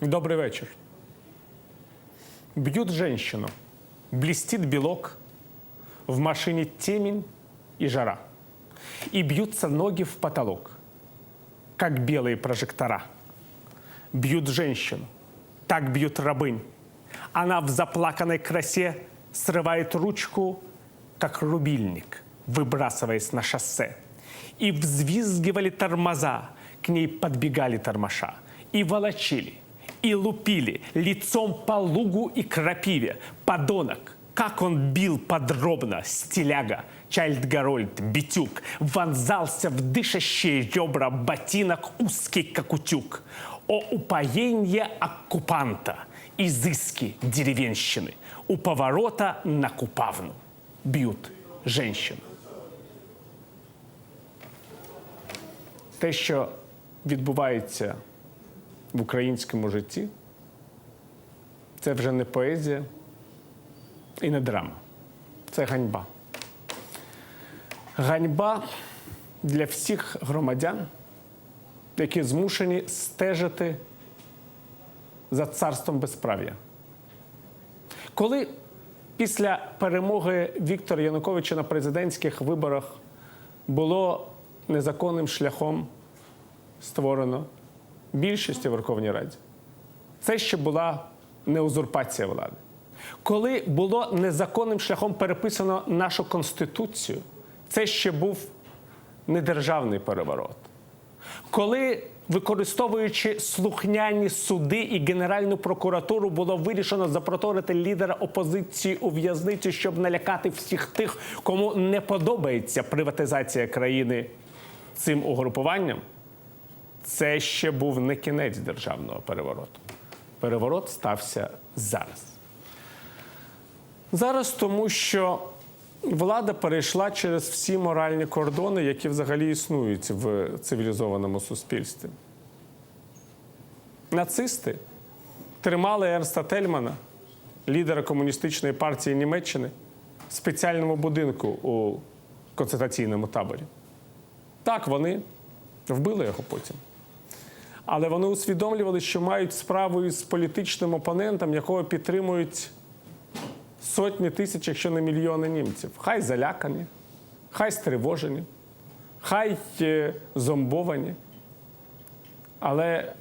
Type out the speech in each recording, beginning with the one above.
Добрый вечер. Бьют женщину. Блестит белок. В машине темень и жара. И бьются ноги в потолок, как белые прожектора. Бьют женщину. Так бьют рабынь. Она в заплаканной красе срывает ручку, как рубильник, выбрасываясь на шоссе. И взвизгивали тормоза, к ней подбегали тормоша. И волочили, и лупили лицом по лугу и крапиве. Подонок, как он бил подробно, стиляга, Чайльд-Гарольд, Битюк, вонзался в дышащие ребра ботинок узкий, как утюг. О упоенье оккупанта, изыски деревенщины, у поворота на Купавну б'ють женщину. Те, що відбувається в українському житті, це вже не поезія і не драма. Це ганьба. Ганьба для всіх громадян, які змушені стежити за царством безправ'я. Коли після перемоги Віктора Януковича на президентських виборах було незаконним шляхом створено більшість у Верховній Раді, це ще була не узурпація влади. Коли було незаконним шляхом переписано нашу конституцію, це ще був недержавний переворот. Коли, використовуючи слухняні суди і Генеральну прокуратуру, було вирішено запроторити лідера опозиції у в'язницю, щоб налякати всіх тих, кому не подобається приватизація країни цим угрупуванням, це ще був не кінець державного перевороту. Переворот стався зараз. Зараз тому, що влада перейшла через всі моральні кордони, які взагалі існують в цивілізованому суспільстві. Нацисти тримали Ернста Тельмана, лідера комуністичної партії Німеччини, в спеціальному будинку у концентраційному таборі. Так, вони вбили його потім. Але вони усвідомлювали, що мають справу із політичним опонентом, якого підтримують сотні тисяч, якщо не мільйони німців. Хай залякані, хай стривожені, хай е, зомбовані. Але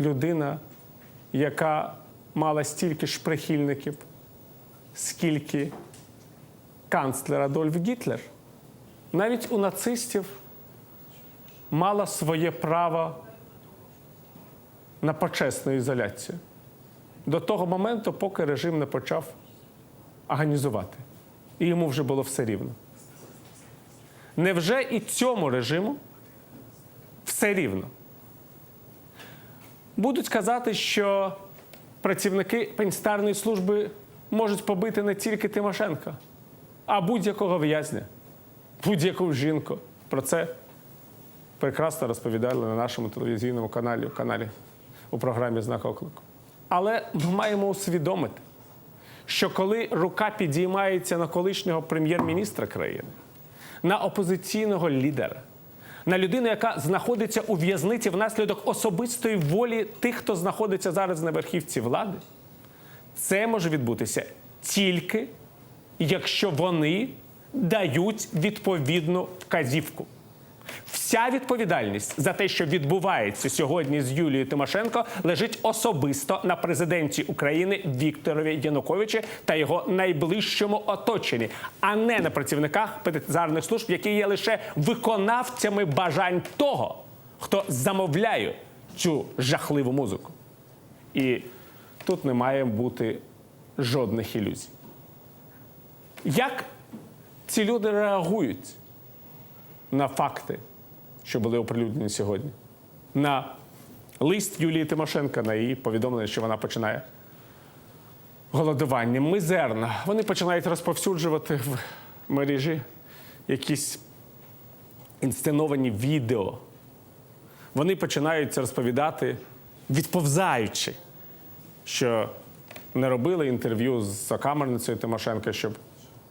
людина, яка мала стільки ж прихильників, скільки канцлер Адольф Гітлер, навіть у нацистів мала своє право на почесну ізоляцію до того моменту, поки режим не почав організувати. І йому вже було все рівно. Невже і цьому режиму все рівно? Будуть казати, що працівники пенсітарної служби можуть побити не тільки Тимошенка, а будь-якого в'язня, будь-яку жінку. Про це прекрасно розповідали на нашому телевізійному каналі, каналі у програмі Знак оклику. Але ми маємо усвідомити, що коли рука підіймається на колишнього прем'єр-міністра країни, на опозиційного лідера, на людину, яка знаходиться у в'язниці внаслідок особистої волі тих, хто знаходиться зараз на верхівці влади, це може відбутися тільки якщо вони дають відповідну вказівку. Вся відповідальність за те, що відбувається сьогодні з Юлією Тимошенко, лежить особисто на президенті України Вікторові Януковичі та його найближчому оточенні, а не на працівниках пенітенціарних служб, які є лише виконавцями бажань того, хто замовляє цю жахливу музику. І тут не має бути жодних ілюзій. Як ці люди реагують на факти, що були оприлюднені сьогодні, на лист Юлії Тимошенка, на її повідомлення, що вона починає голодування мизерно. Вони починають розповсюджувати в мережі якісь інсценовані відео. Вони починають розповідати, відповзаючи, що не робили інтерв'ю з сокамерницею Тимошенка, щоб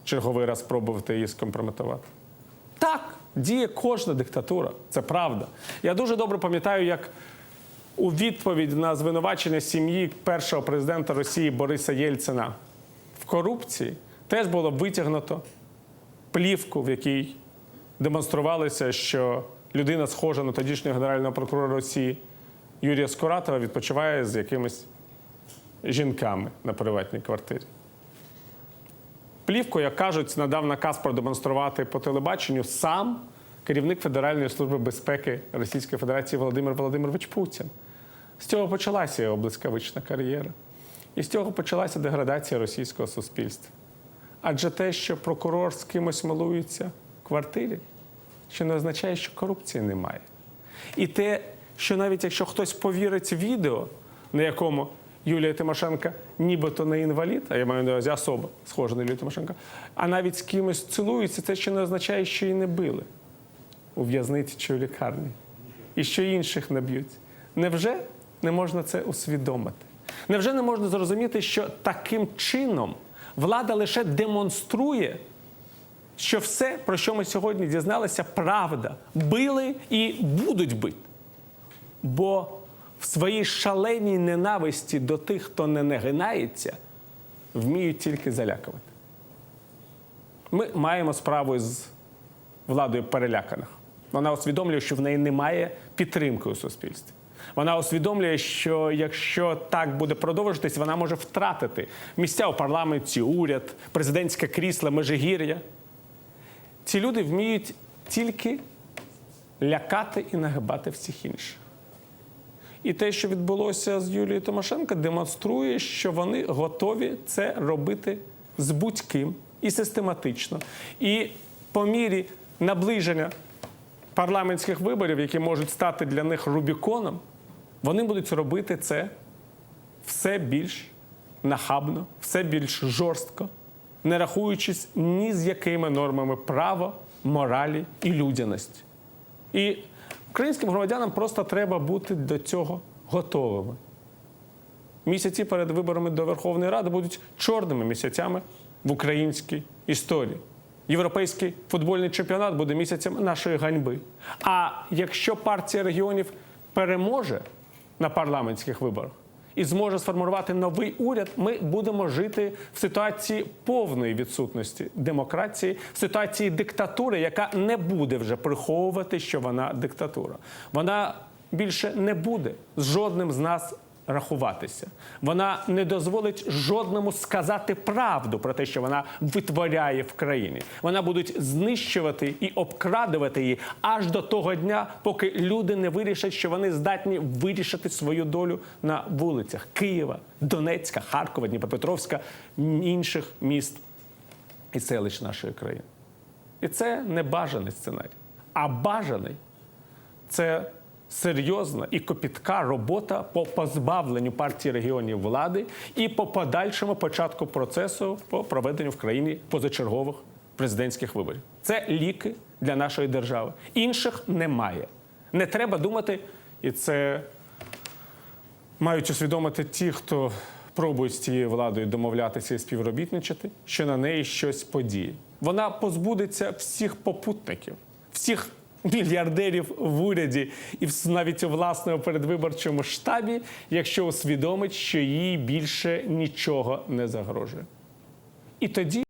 черговий раз спробувати її скомпрометувати. Так, діє кожна диктатура, це правда. Я дуже добре пам'ятаю, як у відповідь на звинувачення сім'ї першого президента Росії Бориса Єльцина в корупції теж було витягнуто плівку, в якій демонструвалося, що людина, схожа на тодішнього генерального прокурора Росії Юрія Скуратова, відпочиває з якимись жінками на приватній квартирі. Плівку, як кажуть, надав наказ продемонструвати по телебаченню сам керівник Федеральної служби безпеки Російської Федерації Володимир Володимирович Путін. З цього почалася його блискавична кар'єра. І з цього почалася деградація російського суспільства. Адже те, що прокурор з кимось милується в квартирі, ще не означає, що корупції немає. І те, що навіть якщо хтось повірить в відео, на якому Юлія Тимошенко нібито не інвалід, а я маю на увазі особа, схожа на Юлію Тимошенко, а навіть з кимось цілується, це ще не означає, що її не били у в'язниці чи у лікарні, і що інших не б'ють. Невже не можна це усвідомити? Невже не можна зрозуміти, що таким чином влада лише демонструє, що все, про що ми сьогодні дізналися, правда, били і будуть бити? Бо в своїй шаленій ненависті до тих, хто не нагинається, вміють тільки залякувати. Ми маємо справу з владою переляканих. Вона усвідомлює, що в неї немає підтримки у суспільстві. Вона усвідомлює, що якщо так буде продовжуватись, вона може втратити місця у парламенті, уряд, президентське крісло, межигір'я. Ці люди вміють тільки лякати і нагибати всіх інших. І те, що відбулося з Юлією Тимошенко, демонструє, що вони готові це робити з будь-ким і систематично. І по мірі наближення парламентських виборів, які можуть стати для них Рубіконом, вони будуть робити це все більш нахабно, все більш жорстко, не рахуючись ні з якими нормами права, моралі і людяності. І українським громадянам просто треба бути до цього готовими. Місяці перед виборами до Верховної Ради будуть чорними місяцями в українській історії. Європейський футбольний чемпіонат буде місяцем нашої ганьби. А якщо партія регіонів переможе на парламентських виборах і зможе сформувати новий уряд, ми будемо жити в ситуації повної відсутності демократії, в ситуації диктатури, яка не буде вже приховувати, що вона диктатура. Вона більше не буде з жодним з нас рахуватися. Вона не дозволить жодному сказати правду про те, що вона витворяє в країні. Вона будуть знищувати і обкрадувати її аж до того дня, поки люди не вирішать, що вони здатні вирішити свою долю на вулицях Києва, Донецька, Харкова, Дніпропетровська, інших міст і селищ нашої країни. І це не бажаний сценарій, а бажаний це серйозна і копітка робота по позбавленню партії регіонів влади і по подальшому початку процесу по проведенню в країні позачергових президентських виборів. Це ліки для нашої держави. Інших немає. Не треба думати, і це мають усвідомити ті, хто пробують з цією владою домовлятися і співробітничати, що на неї щось подіє. Вона позбудеться всіх попутників, всіх мільярдерів в уряді і навіть у власному передвиборчому штабі, якщо усвідомить, що їй більше нічого не загрожує. І тоді